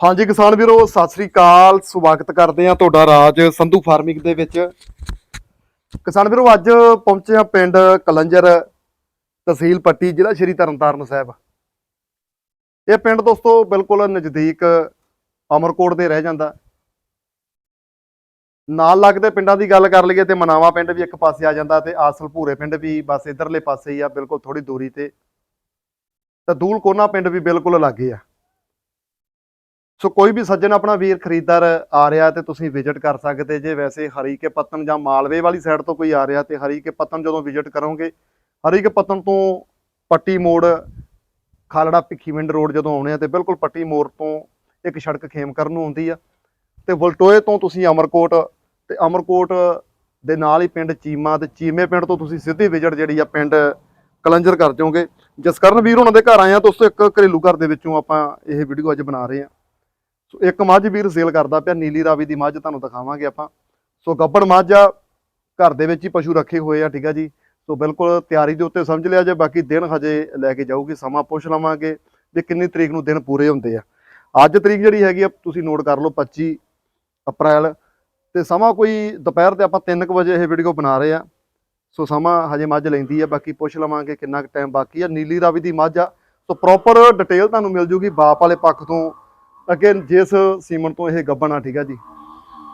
ਹਾਂਜੀ ਕਿਸਾਨ ਵੀਰੋ, ਸਤਿ ਸ੍ਰੀ ਅਕਾਲ। ਸਵਾਗਤ ਕਰਦੇ ਆ ਤੁਹਾਡਾ ਰਾਜ ਸੰਧੂ ਫਾਰਮਿੰਗ ਦੇ ਵਿੱਚ। ਕਿਸਾਨ ਵੀਰੋ, ਅੱਜ ਪਹੁੰਚੇ ਆ ਪਿੰਡ ਕਲੰਜਰ ਤਹਿਸੀਲ ਪੱਟੀ, ਜ਼ਿਲ੍ਹਾ ਸ਼੍ਰੀ ਤਰਨਤਾਰਨ ਸਾਹਿਬ। ਇਹ ਪਿੰਡ ਦੋਸਤੋ, ਬਿਲਕੁਲ ਨਜ਼ਦੀਕ ਅਮਰਕੋਟ ਦੇ ਰਹਿ ਜਾਂਦਾ। ਨਾਲ ਲੱਗਦੇ ਪਿੰਡਾਂ ਦੀ ਗੱਲ ਕਰ ਲਈਏ ਤੇ ਮਨਾਵਾ ਪਿੰਡ ਵੀ ਇੱਕ ਪਾਸੇ ਆ ਜਾਂਦਾ ਤੇ ਆਸਲ ਭੂਰੇ ਪਿੰਡ ਵੀ ਬਸ ਇਧਰਲੇ ਪਾਸੇ ਹੀ ਆ, ਬਿਲਕੁਲ ਥੋੜੀ ਦੂਰੀ ਤੇ। ਤਾਂ ਦੂਲ ਕੋਨਾ ਪਿੰਡ ਵੀ ਬਿਲਕੁਲ ਲਾਗੇ ਆ। ਸੋ ਕੋਈ ਵੀ ਸੱਜਣ ਆਪਣਾ ਵੀਰ ਖਰੀਦਦਾਰ ਆ ਰਿਹਾ ਤੇ ਤੁਸੀਂ ਵਿਜ਼ਿਟ ਕਰ ਸਕਦੇ ਜੇ। ਵੈਸੇ ਹਰੀ ਕੇ ਪਤਨ ਜਾਂ ਮਾਲਵੇ ਵਾਲੀ ਸਾਈਡ ਤੋਂ ਕੋਈ ਆ ਰਿਹਾ ਤੇ ਹਰੀਕੇ ਪਤਨ ਜਦੋਂ ਵਿਜ਼ਿਟ ਕਰੋਗੇ, ਹਰੀਕੇ ਪਤਨ ਤੋਂ ਪੱਟੀ ਮੋੜ, ਖਾਲੜਾ ਭਿੱਖੀਵਿੰਡ ਰੋਡ ਜਦੋਂ ਆਉਣੇ ਆ ਤੇ ਬਿਲਕੁਲ ਪੱਟੀ ਮੋੜ ਤੋਂ ਇੱਕ ਸੜਕ ਖੇਮ ਕਰਨ ਨੂੰ ਆਉਂਦੀ ਆ। ਤੇ ਵਲਟੋਏ ਤੋਂ ਤੁਸੀਂ ਅਮਰਕੋਟ ਤੇ ਅਮਰਕੋਟ ਦੇ ਨਾਲ ਹੀ ਪਿੰਡ ਚੀਮਾ ਤੇ ਚੀਮੇ ਪਿੰਡ ਤੋਂ ਤੁਸੀਂ ਸਿੱਧੀ ਵਿਜ਼ਿਟ ਜਿਹੜੀ ਆ ਪਿੰਡ ਕਲੰਜਰ ਕਰ ਜਾਓਗੇ। ਜਸਕਰਨ ਵੀਰ ਉਹਨਾਂ ਦੇ ਘਰ ਆਏ ਆ ਦੋਸਤੋ, ਇੱਕ ਘਰੇਲੂ ਘਰ ਦੇ ਵਿੱਚੋਂ ਆਪਾਂ ਇਹ ਵੀਡੀਓ ਅੱਜ ਬਣਾ ਰਹੇ ਆ। ਸੋ ਇੱਕ ਮੱਝ ਵੀਰ ਸੇਲ ਕਰਦਾ ਪਿਆ, ਨੀਲੀ ਰਾਵੀ ਦੀ ਮੱਝ ਤੁਹਾਨੂੰ ਦਿਖਾਵਾਂਗੇ ਆਪਾਂ। ਸੋ ਗੱਬੜ ਮੱਝ ਆ, ਘਰ ਦੇ ਵਿੱਚ ਹੀ ਪਸ਼ੂ ਰੱਖੇ ਹੋਏ ਆ, ਠੀਕ ਆ ਜੀ। ਸੋ ਬਿਲਕੁਲ ਤਿਆਰੀ ਦੇ ਉੱਤੇ ਸਮਝ ਲਿਆ ਜੇ, ਬਾਕੀ ਦਿਨ ਹਜੇ ਲੈ ਕੇ ਜਾਊਗੀ, ਸਮਾਂ ਪੁੱਛ ਲਵਾਂਗੇ ਵੀ ਕਿੰਨੀ ਤਰੀਕ ਨੂੰ ਦਿਨ ਪੂਰੇ ਹੁੰਦੇ ਆ। ਅੱਜ ਤਰੀਕ ਜਿਹੜੀ ਹੈਗੀ ਆ, ਤੁਸੀਂ ਨੋਟ ਕਰ ਲਓ 25 ਅਪ੍ਰੈਲ। ਤੇ ਸਮਾਂ ਕੋਈ, ਦੁਪਹਿਰ 'ਤੇ ਆਪਾਂ 3:00 ਵਜੇ ਇਹ ਵੀਡੀਓ ਬਣਾ ਰਹੇ ਆ। ਸੋ ਸਮਾਂ ਹਜੇ ਮੱਝ ਲੈਂਦੀ ਆ, ਬਾਕੀ ਪੁੱਛ ਲਵਾਂਗੇ ਕਿੰਨਾ ਕੁ ਟਾਈਮ ਬਾਕੀ ਆ। ਨੀਲੀ ਰਾਵੀ ਦੀ ਮੱਝ ਆ, ਸੋ ਪ੍ਰੋਪਰ ਡਿਟੇਲ ਤੁਹਾਨੂੰ ਮਿਲ ਜੂਗੀ, ਬਾਪ ਵਾਲੇ ਪੱਖ ਤੋਂ ਅੱਗੇ ਜਿਸ ਸੀਮਨ ਤੋਂ ਇਹ ਗੱਬਣ ਆ ਠੀਕ ਆ ਜੀ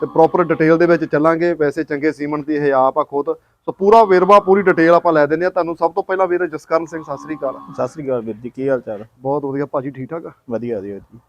ਤੇ ਪ੍ਰੋਪਰ ਡਿਟੇਲ ਦੇ ਵਿੱਚ ਚੱਲਾਂਗੇ। ਵੈਸੇ ਚੰਗੇ ਸੀਮਨ ਦੀ ਇਹ ਆਪ ਆ ਖੁਦ। ਸੋ ਪੂਰਾ ਵੇਰਵਾ ਪੂਰੀ ਡਿਟੇਲ ਆਪਾਂ ਲੈ ਦਿੰਦੇ ਆ। ਤੁਹਾਨੂੰ ਸਭ ਤੋਂ ਪਹਿਲਾਂ ਵੀਰ ਜਸਕਰਨ ਸਿੰਘ ਸਤਿ ਸ੍ਰੀ ਅਕਾਲ। ਸਤਿ ਸ੍ਰੀ ਅਕਾਲ ਵੀਰ ਜੀ ਕੀ ਹਾਲ ਚਾਲ? ਬਹੁਤ ਵਧੀਆ ਭਾਜੀ ਠੀਕ ਠਾਕ ਆ? ਵਧੀਆ ਵਧੀਆ। ਜੀ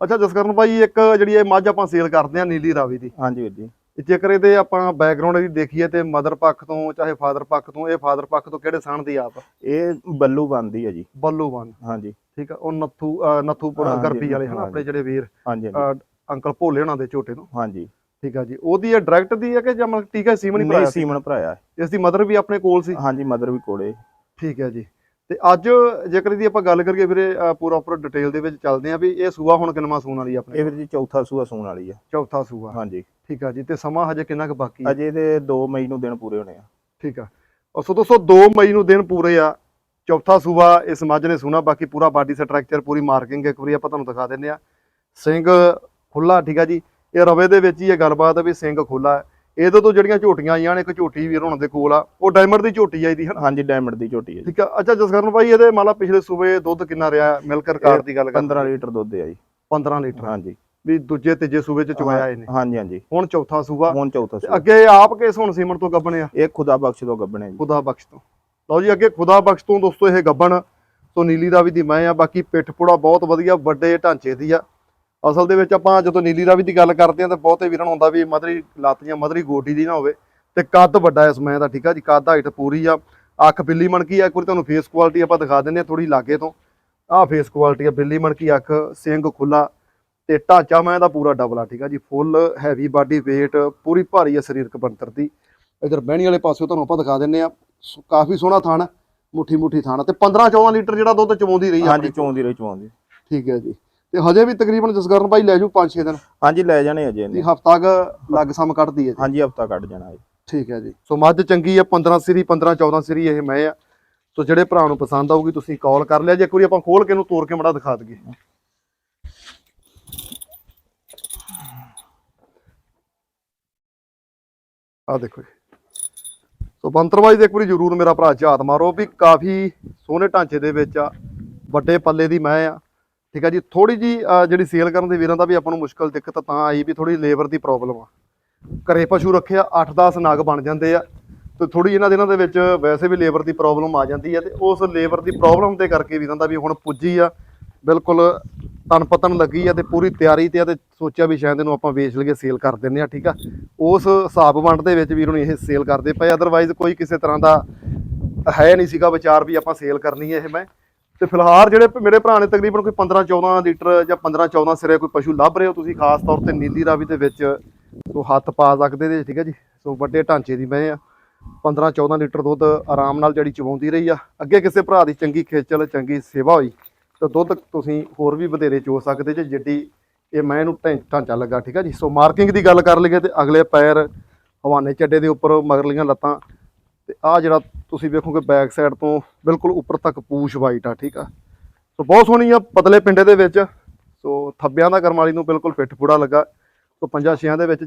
ਅੱਛਾ ਜਸਕਰਨ ਭਾਈ ਇੱਕ ਜਿਹੜੀ ਇਹ ਮੱਝ ਆਪਾਂ ਸੇਲ ਕਰਦੇ ਆ ਨੀਲੀ ਰਾਵੀ ਦੀ। ਹਾਂਜੀ ਵੀਰ ਜੀ। ਜੇਕਰ ਇਹਦੇ ਆਪਾਂ ਬੈਕਗ੍ਰਾਉਂਡ ਦੀ ਦੇਖੀਏ ਤੇ ਮਦਰ ਪੱਖ ਤੋਂ ਚਾਹੇ ਫਾਦਰ ਪੱਖ ਤੋਂ ਇਹ ਫਾਦਰ ਪੱਖ ਤੋਂ ਕਿਹੜੇ ਸਾਨ ਦੀ ਆਪ? ਇਹ ਬੱਲੂ ਬਣਦੀ ਹੈ ਜੀ। ਬੱਲੂਵਾਨ ਹਾਂਜੀ। ਠੀਕ ਆ ਉਹ ਨੱਥੂ ਅਹ ਨੱਥੂਪੁਰ ਹਾਂਜੀ, ਗਰਪੀ ਵਾਲੇ ਹਨਾ ਹਾਂਜੀ। ਆਪਣੇ ਜਿਹੜੇ ਵੀਰ। ਹਾਂਜੀ ਹਾਂਜੀ, ਅਹ ਅੰਕਲ ਭੋਲੇ ਹੋਣਾ ਦੇ ਝੋਟੇ ਤੋਂ। ਹਾਂਜੀ। ਠੀਕ ਆ ਜੀ ਉਹਦੀ ਇਹ ਡਾਇਰੈਕਟ ਦੀ ਹੈ ਕਿ ਜਾਂ ਮਤਲਬ ਟੀਕਾ ਸੀਮਨ ਹੀ ਨਹੀਂ ਭਰਾਇਆ ਸੀ? ਸੀਮਨ ਭਰਾਇਆ। ਹੈ। ਇਸ ਦੀ ਮਦਰ ਵੀ ਆਪਣੇ ਕੋਲ ਸੀ? ਹਾਂਜੀ ਮਦਰ ਵੀ ਕੋਲੇ। ਠੀਕ ਹੈ ਜੀ। ਤੇ ਅੱਜ ਜੇਕਰ ਇਹਦੀ ਆਪਾਂ ਗੱਲ ਕਰੀਏ ਵੀਰੇ ਪੂਰਾ ਪੂਰਾ ਡਿਟੇਲ ਦੇ ਵਿੱਚ ਚੱਲਦੇ ਆ ਵੀ ਇਹ ਸੂਆ ਹੁਣ ਕਿੰਨਵਾਂ ਸੂਣ ਵਾਲੀ ਆ ਆਪਣੇ ਇਹ ਵੀਰ ਜੀ ਚੌਥਾ ਸੂਆ ਸੂਣ ਵਾਲੀ ਆ। ਚੌਥਾ ਸੂਆ। ਹਾਂਜੀ। ਠੀਕ ਆ ਜੀ ਤੇ ਸਮਾਂ ਹਜੇ ਕਿੰਨਾ ਕੁ ਬਾਕੀ ਹੈ ਅਜੇ ਦੇ 2 ਮਈ ਨੂੰ ਦਿਨ ਪੂਰੇ ਹੋਣੇ ਆ। ਠੀਕ ਆ। ਔਰ ਸੋ ਦੋਸਤੋ 2 ਮਈ ਨੂੰ ਦਿਨ ਪੂਰੇ ਆ। ਚੌਥਾ ਸੂਆ ਇਸ ਮੱਝ ਨੇ ਸੁਣਾ ਬਾਕੀ ਪੂਰਾ ਬਾਡੀ ਸਟਰਕਚਰ ਪੂਰੀ ਮਾਰਕਿੰਗ ਇੱਕ ਵਾਰੀ ਆਪਾਂ ਤੁਹਾਨੂੰ ਦਿਖਾ ਦਿੰਦੇ ਆ ਸਿੰਘ ਖੁੱਲਾ ਠੀਕ ਆ ਜੀ। ਇਹ ਰਵੇ ਦੇ ਵਿੱਚ ਹੀ ਇਹ ਗੱਲਬਾਤ ਹੈ ਵੀ ਸਿੰਘ ਖੁੱਲਾ ਹੈ ਇਹਦੇ ਤੋਂ ਜਿਹੜੀਆਂ ਝੋਟੀਆਂ ਆਈਆਂ ਨੇ ਇੱਕ ਝੋਟੀ ਵੀਰ ਹੁਣ ਦੇ ਕੋਲ ਆ ਉਹ ਡਾਇਮੰਡ ਦੀ ਝੋਟੀ ਆ ਇਹਦੀ ਹਨਾ ਹਾਂਜੀ ਡਾਇਮੰਡ ਦੀ ਝੋਟੀ ਹੈ ਜੀ ਠੀਕ ਆ। ਅੱਛਾ ਜਸਕਰਨ ਭਾਈ ਇਹਦੇ ਮੰਨ ਲਾ ਪਿਛਲੇ ਸੂਬੇ ਦੁੱਧ ਕਿੰਨਾ ਰਿਹਾ ਮਿਲਕ ਰਿਕਾਰਡ ਦੀ ਗੱਲ 15 ਲੀਟਰ ਦੁੱਧ ਹੈ ਜੀ। 15 ਲੀਟਰ। ਹਾਂਜੀ। ਵੀ ਦੂਜੇ ਤੀਜੇ ਸੂਬੇ ਚ ਚੁਆਇਆ ਇਹਨੇ। ਹਾਂਜੀ ਹਾਂਜੀ। ਹੁਣ ਚੌਥਾ ਸੂਬਾ। ਹੁਣ ਚੌਥਾ ਤੇ ਸੂਆ ਅੱਗੇ ਆਪ ਕਿਸ ਹੁਣ ਸੀਮਨ ਤੋਂ ਗੱਬਣੇ ਆ? ਇਹ ਖੁਦਾ ਬਖਸ਼ ਤੋਂ ਗੱਬਣੇ ਜੀ। ਖੁਦਾ ਬਖਸ਼ ਤੋਂ। ਲਓ ਜੀ ਅੱਗੇ ਖੁਦਾ ਬਖਸ਼ ਤੋਂ ਦੋਸਤੋ ਇਹ ਗੱਬਣ। ਤੋਂ ਨੀਲੀ ਰਾਵੀ ਦੀ ਮੈਂ ਆ ਬਾਕੀ ਪਿੱਠ ਪੁੜਾ ਬਹੁਤ ਵਧੀਆ ਵੱਡੇ ਢਾਂਚੇ ਦੀ ਆ। ਅਸਲ ਦੇ ਵਿੱਚ ਆਪਾਂ ਜਦੋਂ ਨੀਲੀ ਰਾਵੀ ਦੀ ਗੱਲ ਕਰਦੇ ਆ ਤਾਂ ਬਹੁਤੇ ਵੀਰਾਂ ਨੂੰ ਹੁੰਦਾ ਵੀ ਮਧਰੀ ਲੱਤ ਜਾਂ ਮਧਰੀ ਗੋਡੀ ਦੀ ਨਾ ਹੋਵੇ ਤੇ ਕੱਦ ਵੱਡਾ ਇਸ ਮੈਂ ਦਾ ਠੀਕ ਆ ਜੀ? ਕੱਦ ਹਾਈਟ ਪੂਰੀ ਆ। ਅੱਖ ਬਿੱਲੀ ਮਣਕੀ ਆ। ਇੱਕ ਵਾਰੀ ਤੁਹਾਨੂੰ ਫੇਸ ਕੁਆਲਿਟੀ ਆਪਾਂ ਦਿਖਾ ਦਿੰਦੇ ਆ ਥੋੜੀ ਲਾਗੇ ਤੋਂ। ਆਹ ਫੇਸ ਕੁਆਲਿਟੀ ਆ ਬਿੱਲੀ ਮਣਕੀ ਅੱਖ ਸਿੰਘ ਖੁੱਲਾ ਤੇ ਢਾਂਚਾ ਮੈਂ ਦਾ ਪੂਰਾ ਡਬਲ ਆ ਠੀਕ ਆ ਜੀ? ਫੁੱਲ ਹੈਵੀ ਬਾਡੀ weight ਪੂਰੀ ਭਾਰੀ ਆ ਸਰੀਰਕ ਬਣਤਰ ਦੀ। ਇਧਰ ਬਹਿਣੀ ਵਾਲੇ ਪਾਸੇ ਤੁਹਾਨੂੰ ਆਪਾਂ ਦਿਖਾ ਦਿੰਨੇ ਆ ਸੋ ਕਾਫੀ ਸੋਹਣਾ ਥਾਣ ਮੁੱਠੀ ਮੁੱਠੀ ਥਾਣ ਤੇ 15 14 ਲੀਟਰ ਜਿਹੜਾ ਦੁੱਧ ਚਵਾਉਂਦੀ ਰਹੀ ਹਾਂਜੀ। ਚੌਂਦੀ ਰਹੀ ਚੌਂਦੀ ਠੀਕ ਹੈ ਜੀ। ਤੇ ਹਜੇ ਵੀ ਤਕਰੀਬਨ ਜਸਕਰਨ ਭਾਈ ਲੈ ਜੂ 5-6 ਦਿਨ। ਹਾਂਜੀ ਲੈ ਜਾਣੇ ਅਜੇ ਇਹਨੇ। ਹਫਤਾ ਕ ਲੱਗ ਸਮ ਕੱਢਦੀ ਹੈ ਜੀ। ਹਾਂਜੀ ਹਫਤਾ ਕੱਢ ਜਾਣਾ ਜੀ ਠੀਕ ਹੈ ਜੀ। ਸੋ ਮੱਝ ਚੰਗੀ ਆ 15 ਸਿਰੀ 15 14 ਸਿਰੀ ਇਹ ਮੈਂ ਆ। ਸੋ ਜਿਹੜੇ ਭਰਾ ਨੂੰ ਪਸੰਦ ਆਊਗੀ ਤੁਸੀਂ ਕਾਲ ਕਰ ਲਿਆ। ਜੇ ਇੱਕ ਵਾਰੀ ਆਪਾਂ ਖੋਲ ਕੇ ਇਹਨੂੰ ਤੋੜ ਕੇ ਮੜਾ ਦਿਖਾ ਦਈਏ। ਆ ਦੇਖੋ ਜੀ। ਸੋ ਬੰਤਰਵਾਈ ਦੇ ਇੱਕ ਵਾਰੀ ਜ਼ਰੂਰ ਮੇਰਾ ਭਰਾ ਝਾਤ ਮਾਰੋ ਵੀ ਕਾਫੀ ਸੋਹਣੇ ਢਾਂਚੇ ਦੇ ਵਿੱਚ ਆ। ਵੱਡੇ ਪੱਲੇ ਦੀ ਮੈਂ ਆ। ਠੀਕ ਆ ਜੀ ਥੋੜੀ ਜੀ ਜਿਹੜੀ ਸੇਲ ਕਰਨ ਦੇ ਵੀਰਾਂ ਦਾ ਵੀ ਆਪਾਂ ਨੂੰ ਮੁਸ਼ਕਲ ਦਿੱਕਤ ਤਾਂ ਆਈ ਵੀ ਥੋੜੀ ਲੇਬਰ ਦੀ ਪ੍ਰੋਬਲਮ ਆ। ਘਰੇ ਪਸ਼ੂ ਰੱਖਿਆ 8-10 ਨਗ ਬਣ ਜਾਂਦੇ ਆ, ਤੇ ਥੋੜੀ ਇਹਨਾਂ ਦਿਨਾਂ ਦੇ ਵਿੱਚ ਵੈਸੇ ਵੀ ਲੇਬਰ ਦੀ ਪ੍ਰੋਬਲਮ ਆ ਜਾਂਦੀ ਹੈ ਤੇ ਉਸ ਲੇਬਰ ਦੀ ਪ੍ਰੋਬਲਮ ਦੇ ਕਰਕੇ ਵੀਰਾਂ ਦਾ ਵੀ ਹੁਣ ਪੁੱਜੀ ਆ, ਬਿਲਕੁਲ ਤਨ ਪਤਨ ਲੱਗੀ ਆ, ਤੇ ਪੂਰੀ ਤਿਆਰੀ ਤੇ ਆ, ਤੇ ਸੋਚਿਆ ਵੀ ਸ਼ਾਇਦ ਇਹਨੂੰ ਆਪਾਂ ਵੇਚ ਲਈਏ ਸੇਲ ਕਰ ਦਿੰਨੇ ਆ, ਠੀਕ ਆ। ਉਸ ਹਿਸਾਬ ਵੰਡ ਦੇ ਵਿੱਚ ਵੀਰ ਨੂੰ ਇਹ ਸੇਲ ਕਰਦੇ ਪਏ ਅਦਰਵਾਈਜ਼ ਕੋਈ ਕਿਸੇ ਤਰ੍ਹਾਂ ਦਾ ਹੈ ਨਹੀਂ ਸੀਗਾ ਵਿਚਾਰ ਵੀ ਆਪਾਂ ਸੇਲ ਕਰਨੀ ਹੈ ਇਹ ਮੈਂ। ਤੇ ਫਿਲਹਾਲ ਜਿਹੜੇ ਮੇਰੇ ਭਰਾ ਨੇ ਤਕਰੀਬਨ ਕੋਈ 15 14 ਲੀਟਰ ਜਾਂ 15 14 ਸਿਰੇ ਕੋਈ ਪਸ਼ੂ ਲੱਭ ਰਹੇ ਹੋ ਤੁਸੀਂ, ਖਾਸ ਤੌਰ ਤੇ ਨੀਲੀ ਰਾਵੀ ਦੇ ਵਿੱਚ। ਸੋ ਹੱਥ ਪਾ ਸਕਦੇ ਦੇ ਠੀਕ ਹੈ ਜੀ? ਸੋ ਵੱਡੇ ਢਾਂਚੇ ਦੀ ਮੈਂ ਆ। 15 14 ਲੀਟਰ ਦੁੱਧ ਆਰਾਮ ਨਾਲ ਜਿਹੜੀ ਚਵਾਉਂਦੀ ਰਹੀ ਆ। ਅੱਗੇ ਕਿਸੇ ਭਰਾ ਦੀ ਚੰਗੀ ਖੇਚਲ, ਚੰਗੀ ਸੇਵਾ ਹੋਈ, ਤਾਂ ਦੁੱਧ ਤੁਸੀਂ ਹੋਰ ਵੀ ਵਧੇਰੇ ਚੋ ਸਕਦੇ ਜੇ, ਜਿੱਡੀ ਇਹ ਮੈਂ ਇਹਨੂੰ ਢਾਂਚਾ ਲੱਗਾ, ਠੀਕ ਆ ਜੀ? ਸੋ ਮਾਰਕਿੰਗ ਦੀ ਗੱਲ ਕਰ ਲਈਏ ਤੇ ਅਗਲੇ ਪੈਰ ਹਵਾਨੇ ਚੱਡੇ ਦੇ ਉੱਪਰ ਮਗਰਲੀਆਂ ਲੱਤਾਂ ਤੇ ਆ ਜਿਹੜਾ ਤੁਸੀਂ ਵੇਖੋਗੇ ਬੈਕ ਸਾਈਡ ਤੋਂ ਬਿਲਕੁਲ ਉੱਪਰ ਤੱਕ ਪੂਛ ਵਾਈਟ ਆ ਠੀਕ ਆ। ਸੋ ਬਹੁਤ ਸੋਹਣੀ ਆ ਪਤਲੇ ਪਿੰਡੇ ਦੇ ਵਿੱਚ। ਸੋ ਥੱਬਿਆਂ ਦਾ ਕਰਮ ਵਾਲੀ ਨੂੰ ਬਿਲਕੁਲ ਫਿੱਟ ਪੂੜਾ ਲੱਗਾ। ਸੋ ਪੰਜਾਂ ਛਿਆਂ ਦੇ ਵਿੱਚ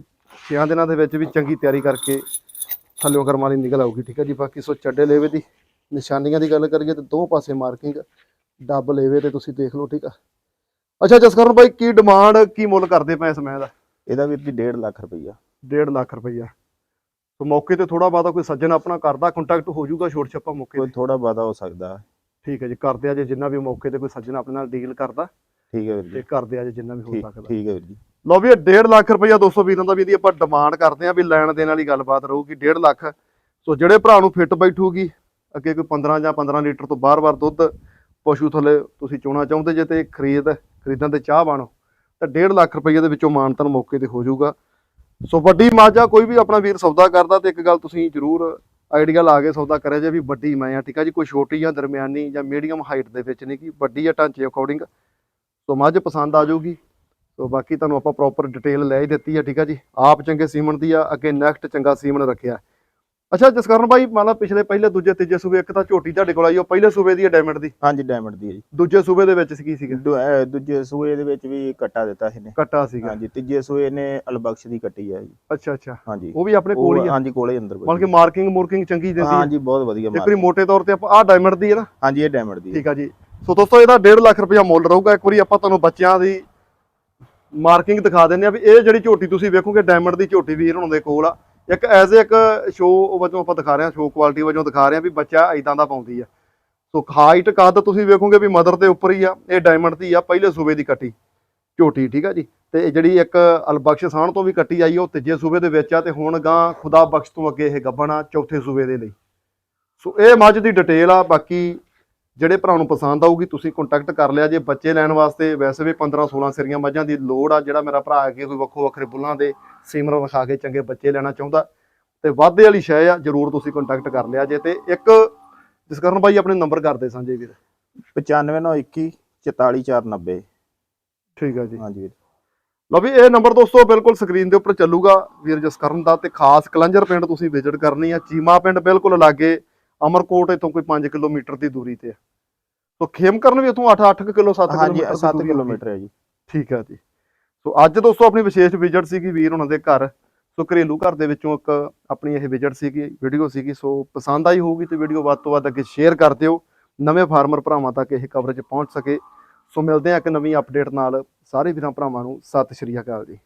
ਛਿਆਂ ਦਿਨਾਂ ਦੇ ਵਿੱਚ ਵੀ ਚੰਗੀ ਤਿਆਰੀ ਕਰਕੇ ਥੱਲਿਓਂ ਕਰਮ ਵਾਲੀ ਨਿਕਲ ਆਊਗੀ ਠੀਕ ਹੈ ਜੀ। ਬਾਕੀ ਸੋ ਚੱਡੇ ਲੇਵੇ ਦੀ ਨਿਸ਼ਾਨੀਆਂ ਦੀ ਗੱਲ ਕਰੀਏ ਤੇ ਦੋ ਪਾਸੇ ਮਾਰਕਿੰਗ ਡੱਬ ਲੇਵੇ ਤੇ ਤੁਸੀਂ ਦੇਖ ਲਓ ਠੀਕ ਆ। ਅੱਛਾ ਜਸਕਰਨ ਭਾਈ ਕੀ ਡਿਮਾਂਡ ਕੀ ਮੁੱਲ ਕਰਦੇ ਪਏ ਇਸ ਮੈਂ ਦਾ ਇਹਦਾ ਵੀਰ ਜੀ 1.5 ਲੱਖ ਰੁਪਈਆ। 1.5 ਲੱਖ ਰੁਪਈਆ। ਸੋ ਮੌਕੇ ਤੇ ਥੋੜਾ ਬਾਤਾ ਕੋਈ ਸੱਜਣ ਆਪਣਾ ਕਰਦਾ ਕੰਟੈਕਟ ਹੋ ਜਾਊਗਾ ਛੋਟ ਛੱਪਾ ਮੌਕੇ ਕੋਈ ਤੇ। ਥੋੜਾ ਬਾਦਾ ਹੋ ਸਕਦਾ। ਠੀਕ ਹੈ ਜੀ ਕਰਦੇ ਆ ਜੇ ਜਿੰਨਾ ਵੀ ਮੌਕੇ ਤੇ ਕੋਈ ਸੱਜਣ ਆਪਣੇ ਨਾਲ ਡੀਲ ਕਰਦਾ ਠੀਕ ਹੈ ਵੀਰ ਤੇ ਜੀ ਕਰਦੇ ਆ ਜੇ ਜਿੰਨਾ ਵੀ ਹੋ ਠੀਕ ਸਕਦਾ। ਠੀਕ ਹੈ ਵੀਰ ਜੀ। ਲਓ ਵੀ ਇਹ 1.5 ਲੱਖ ਰੁਪਈਆ 200 ਵੀਰਾਂ ਦਾ ਵੀ ਇਹਦੀ ਆਪਾਂ ਡਿਮਾਂਡ ਕਰਦੇ ਆ ਵੀ ਲੈਣ ਦੇਣ ਵਾਲੀ ਗੱਲਬਾਤ ਰਹੂਗੀ 1.5 ਲੱਖ। ਸੋ ਜਿਹੜੇ ਭਰਾ ਨੂੰ ਫਿੱਟ ਬੈਠੂਗੀ ਅੱਗੇ ਕੋਈ 15 ਜਾਂ 15 ਲੀਟਰ ਤੋਂ ਬਾਰ-ਬਾਰ ਦੁੱਧ ਪਸ਼ੂ ਥੱਲੇ ਤੁਸੀਂ ਚੋਣਾ ਚਾਹੁੰਦੇ ਜੇ ਤੇ ਖਰੀਦ ਖਰੀਦਣ ਤੇ ਚਾਹ ਬਾਣੋ ਤਾਂ 1.5 ਲੱਖ ਰੁਪਈਆ ਦੇ ਵਿੱਚੋਂ ਮਾਨਤਨ ਮੌਕੇ ਤੇ ਹੋ ਜਾਊਗਾ। ਸੋ ਵੱਡੀ ਮਾਜਾ ਕੋਈ ਵੀ ਆਪਣਾ ਵੀਰ ਸੌਦਾ ਕਰਦਾ ਤੇ ਇੱਕ ਗੱਲ ਤੁਸੀਂ ਜ਼ਰੂਰ ਆਈਡੀਆ ਲਾ ਕੇ ਸੌਦਾ ਕਰਿਆ ਜੇ ਵੀ ਵੱਡੀ ਮੈਂ ਆ, ਠੀਕ ਆ ਜੀ? ਕੋਈ ਛੋਟੀ ਜਾਂ ਦਰਮਿਆਨੀ ਜਾਂ ਮੀਡੀਅਮ ਹਾਈਟ ਦੇ ਵਿੱਚ ਨਹੀਂ ਕਿ ਵੱਡੀ ਆ ਢਾਂਚੇ ਅਕੋਰਡਿੰਗ ਸੋ ਮੱਝ ਪਸੰਦ ਆ ਜਾਊਗੀ। ਸੋ ਬਾਕੀ ਤੁਹਾਨੂੰ ਆਪਾਂ ਪ੍ਰੋਪਰ ਡਿਟੇਲ ਲੈ ਹੀ ਦਿੱਤੀ ਆ, ਠੀਕ ਆ ਜੀ? ਆਪ ਚੰਗੇ ਸੀਮਨ ਦੀ ਆ, ਅੱਗੇ ਨੈਕਸਟ ਚੰਗਾ ਸੀਮਨ ਰੱਖਿਆ। ਅੱਛਾ ਜਸਕਰਨ ਭਾਈ ਮੰਨ ਲਾ ਪਿਛਲੇ ਪਹਿਲੇ ਦੂਜੇ ਤੀਜੇ ਸੂਬੇ ਇੱਕ ਤਾਂ ਝੋਟੀ ਤੁਹਾਡੇ ਕੋਲ ਆਈ ਉਹ ਪਹਿਲੇ ਸੂਬੇ ਦੀ ਆ ਡਾਇਮੰਡ ਦੀ? ਹਾਂਜੀ ਡਾਇਮੰਡ ਦੀ ਹੈ ਜੀ। ਦੂਜੇ ਸੂਬੇ ਦੇ ਵਿੱਚ ਕੀ ਸੀਗਾ? ਦੂ- ਅਹ ਦੂਜੇ ਸੂਏ ਦੇ ਵਿੱਚ ਵੀ ਕੱਟਾ ਦਿੱਤਾ ਇਹਨੇ। ਕੱਟਾ ਸੀਗਾ। ਹਾਂਜੀ ਤੀਜੇ ਸੂਏ ਨੇ ਅਲਬਖਸ਼ ਦੀ ਕੱਟੀ ਹੈ ਜੀ। ਅੱਛਾ ਅੱਛਾ। ਹਾਂਜੀ। ਉਹ ਵੀ ਆਪਣੇ ਕੋਲ ਉਹ ਹੀ ਆ। ਹਾਂਜੀ ਕੋਲੇ ਅੰਦਰ ਮਤਲਬ ਕਿ ਮਾਰਕਿੰਗ ਮੁਰਕਿੰਗ ਚੰਗੀ ਦਿੰਦੀ ਹੈ ਹਾਂਜੀ ਬਹੁਤ ਵਧੀਆ ਇੱਕ ਵਾਰੀ ਮੋٹے ਤੌਰ ਤੇ ਆਪਾਂ ਆਹ ਡਾਇਮੰਡ ਦੀ ਹੈ ਨਾ। ਹਾਂਜੀ ਇਹ ਡਾਇਮੰਡ ਦੀ ਹੈ। ਠੀਕ ਆ ਜੀ। ਸੋ ਦੋਸਤੋ ਇਹਦਾ 1.5 ਲੱਖ ਰੁਪਇਆ ਮੁੱਲ ਰਹੂਗਾ। ਇੱਕ ਵਾਰੀ ਆਪਾਂ ਤੁਹਾਨੂੰ ਬੱਚਿਆਂ ਦੀ ਮਾਰਕਿੰਗ ਦਿਖਾ ਦਿੰਦੇ ਆ ਵੀ ਇਹ ਜਿਹੜੀ ਝੋਟੀ ਤੁਸੀਂ ਵੇਖੋਗੇ ਡਾਇਮੰਡ ਦੀ ਝੋਟੀ ਵੀਰ ਹੁਣਾਂ ਦੇ ਕੋਲ ਆ। ਇੱਕ ਐਜ਼ ਇੱਕ ਸ਼ੋਅ ਵਜੋਂ ਆਪਾਂ ਦਿਖਾ ਰਹੇ ਹਾਂ ਸ਼ੋਅ ਕੁਆਲਿਟੀ ਵਜੋਂ ਦਿਖਾ ਰਹੇ ਹਾਂ ਵੀ ਬੱਚਾ ਐਦਾਂ ਦਾ ਪਾਉਂਦੀ ਆ। ਸੋ ਹਾਈਟ ਕੱਦ ਤੁਸੀਂ ਵੇਖੋਗੇ ਵੀ ਮਦਰ ਦੇ ਉੱਪਰ ਹੀ ਆ, ਇਹ ਡਾਇਮੰਡ ਦੀ ਆ, ਪਹਿਲੇ ਸੂਬੇ ਦੀ ਕੱਟੀ, ਝੋਟੀ, ਠੀਕ ਆ ਜੀ? ਤੇ ਇਹ ਜਿਹੜੀ ਇੱਕ ਅਲਬਖਸ਼ ਸਾਣ ਤੋਂ ਵੀ ਕੱਟੀ ਆਈ ਉਹ ਤੀਜੇ ਸੂਬੇ ਦੇ ਵਿੱਚ ਆ ਤੇ ਹੁਣ ਗਾਂ ਖੁਦਾ ਬਖਸ਼ ਤੋਂ ਅੱਗੇ ਇਹ ਗੱਭਣ ਆ, ਚੌਥੇ ਸੂਬੇ ਦੇ ਲਈ। ਸੋ ਇਹ ਮੱਝ ਦੀ ਡਿਟੇਲ ਆ, ਬਾਕੀ ਜਿਹੜੇ ਭਰਾ ਨੂੰ ਪਸੰਦ ਆਊਗੀ ਤੁਸੀਂ ਕੰਟੈਕਟ ਕਰ ਲਿਆ ਜੇ ਬੱਚੇ ਲੈਣ ਵਾਸਤੇ। ਵੈਸੇ ਵੀ 15 16 ਸਿਰੀਆਂ ਮੱਝਾਂ ਦੀ ਲੋੜ ਆ ਜਿਹੜਾ ਮੇਰਾ ਭਰਾ ਅੱਗੇ ਕੋਈ ਵੱਖੋ ਵੱਖਰੇ ਬੁੱਲਾਂ ਦੇ ਸੀਮਰ ਵਿਖਾ ਕੇ ਚੰਗੇ ਬੱਚੇ ਲੈਣਾ ਚਾਹੁੰਦਾ। ਤੇ ਵਾਧੇ ਵਾਲੀ ਸ਼ੈ ਆ ਜਰੂਰ ਤੁਸੀਂ ਕੰਟੈਕਟ ਕਰ ਲਿਆ ਜੇ। ਤੇ ਇੱਕ ਜਸਕਰਨ ਭਾਈ ਆਪਣੇ ਨੰਬਰ ਕਰਦੇ ਸਾਂਝੇ ਵੀਰ। 95921 44490 ਠੀਕ ਆ ਜੀ। ਹਾਂਜੀ ਵੀਰ। ਲਓ ਵੀ ਇਹ ਨੰਬਰ ਦੋਸਤੋ ਬਿਲਕੁਲ ਸਕਰੀਨ ਦੇ ਉੱਪਰ ਚੱਲੂਗਾ ਵੀਰ ਜਸਕਰਨ ਦਾ। ਤੇ ਖਾਸ ਕਲੰਜਰ ਪਿੰਡ ਤੁਸੀਂ ਵਿਜ਼ਿਟ ਕਰਨੀ ਆ। ਚੀਮਾ ਪਿੰਡ ਬਿਲਕੁਲ ਲਾਗੇ ਅਮਰਕੋਟ ਇਥੋਂ ਕੋਈ 5 ਕਿਲੋਮੀਟਰ ਦੀ ਦੂਰੀ ਤੇ ਆ ਸੋ ਖੇਮਕਰਨ ਵੀ ਇਥੋਂ 8-8 ਕਿਲੋ 7 ਹਾਂਜੀ ਕਿਲੋਮੀਟਰ 7 ਕਿਲੋਮੀਟਰ ਹੈ ਜੀ। ਠੀਕ ਆ ਜੀ। ਸੋ ਅੱਜ ਦੋਸਤੋ ਆਪਣੀ ਵਿਸ਼ੇਸ਼ ਵਿਜ਼ਿਟ ਸੀਗੀ ਵੀਰ ਉਹਨਾਂ ਦੇ ਘਰ। ਸੋ ਘਰੇਲੂ ਘਰ ਦੇ ਵਿੱਚੋਂ ਇੱਕ ਆਪਣੀ ਇਹ ਵਿਜ਼ਿਟ ਸੀਗੀ ਵੀਡੀਓ ਸੀਗੀ। ਸੋ ਪਸੰਦ ਆਈ ਹੋਊਗੀ ਤੇ ਵੀਡੀਓ ਵੱਧ ਤੋਂ ਵੱਧ ਅੱਗੇ ਸ਼ੇਅਰ ਕਰ ਦਿਓ। ਨਵੇਂ ਫਾਰਮਰ ਭਰਾਵਾਂ ਤੱਕ ਇਹ ਕਵਰੇਜ ਪਹੁੰਚ ਸਕੇ। ਸੋ ਮਿਲਦੇ ਆ ਇੱਕ ਨਵੀਂ ਅਪਡੇਟ ਨਾਲ। ਸਾਰੇ ਵੀਰਾਂ ਭਰਾਵਾਂ ਨੂੰ ਸਤਿ ਸ਼੍ਰੀ ਅਕਾਲ ਜੀ।